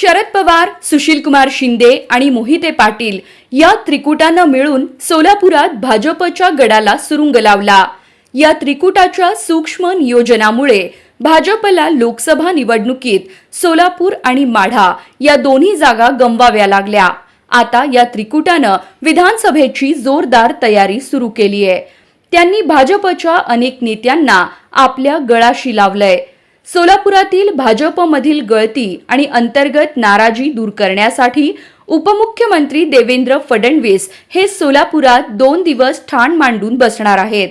शरद पवार सुशील कुमार शिंदे आणि मोहिते पाटील या त्रिकुटानं मिळून सोलापुरात भाजपच्या गडाला सुरुंग लावला. या त्रिकुटाच्या सूक्ष्म नियोजनामुळे भाजपला लोकसभा निवडणुकीत सोलापूर आणि माढा या दोन्ही जागा गमवाव्या लागल्या. आता या त्रिकुटानं विधानसभेची जोरदार तयारी सुरू केली आहे त्यांनी भाजपच्या अनेक नेत्यांना आपल्या गळाशी लावलंय. सोलापुरातील भाजपमधील गळती आणि अंतर्गत नाराजी दूर करण्यासाठी उपमुख्यमंत्री देवेंद्र फडणवीस हे सोलापुरात दोन दिवस ठाण मांडून बसणार आहेत.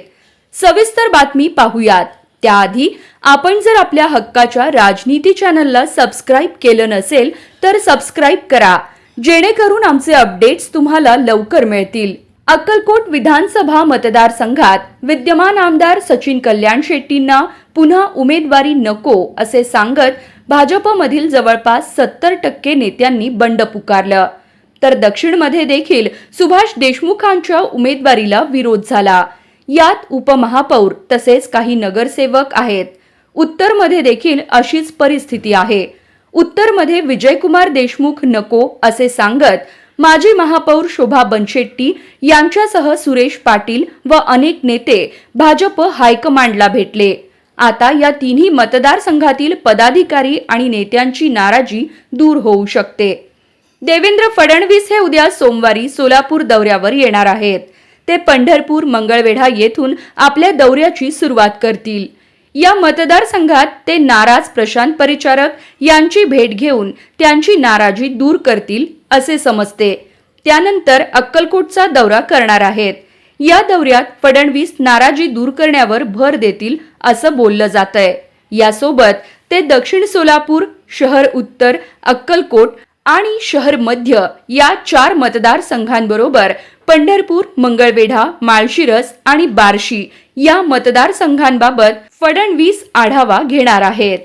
सविस्तर बातमी पाहूयात. त्याआधी आपण जर आपल्या हक्काच्या राजनीती चॅनलला सबस्क्राईब केलं नसेल तर सबस्क्राईब करा. जेणेकरून आमचे अपडेट्स तुम्हाला लवकर मिळतील. अक्कलकोट विधानसभा मतदारसंघात विद्यमान आमदार सचिन कल्याण शेट्टींना पुन्हा उमेदवारी नको असे सांगत भाजपमधील जवळपास सत्तर टक्के नेत्यांनी बंड पुकारलं. तर दक्षिणमध्ये देखील सुभाष देशमुखांच्या उमेदवारीला विरोध झाला. यात उपमहापौर तसेच काही नगरसेवक आहेत. उत्तरमध्ये देखील अशीच परिस्थिती आहे. उत्तरमध्ये विजयकुमार देशमुख नको असे सांगत माजी महापौर शोभा बनशेट्टी यांच्यासह सुरेश पाटील व अनेक नेते भाजप हायकमांडला भेटले. आता या तिन्ही मतदारसंघातील पदाधिकारी आणि नेत्यांची नाराजी दूर होऊ शकते. देवेंद्र फडणवीस हे उद्या सोमवारी सोलापूर दौऱ्यावर येणार आहेत. ते पंढरपूर मंगळवेढा येथून आपल्या दौऱ्याची सुरुवात करतील. या मतदारसंघात ते नाराज प्रशांत परिचारक यांची भेट घेऊन त्यांची नाराजी दूर करतील असे समजते. त्यानंतर अक्कलकोटचा दौरा करणार आहेत. या दौऱ्यात फडणवीस नाराजी दूर करण्यावर भर देतील असं बोललं जात आहे यासोबत ते दक्षिण सोलापूर शहर उत्तर अक्कलकोट आणि शहर मध्य या चार मतदारसंघांबरोबर पंढरपूर मंगळवेढा माळशिरस आणि बार्शी या मतदारसंघांबाबत फडणवीस आढावा घेणार आहेत.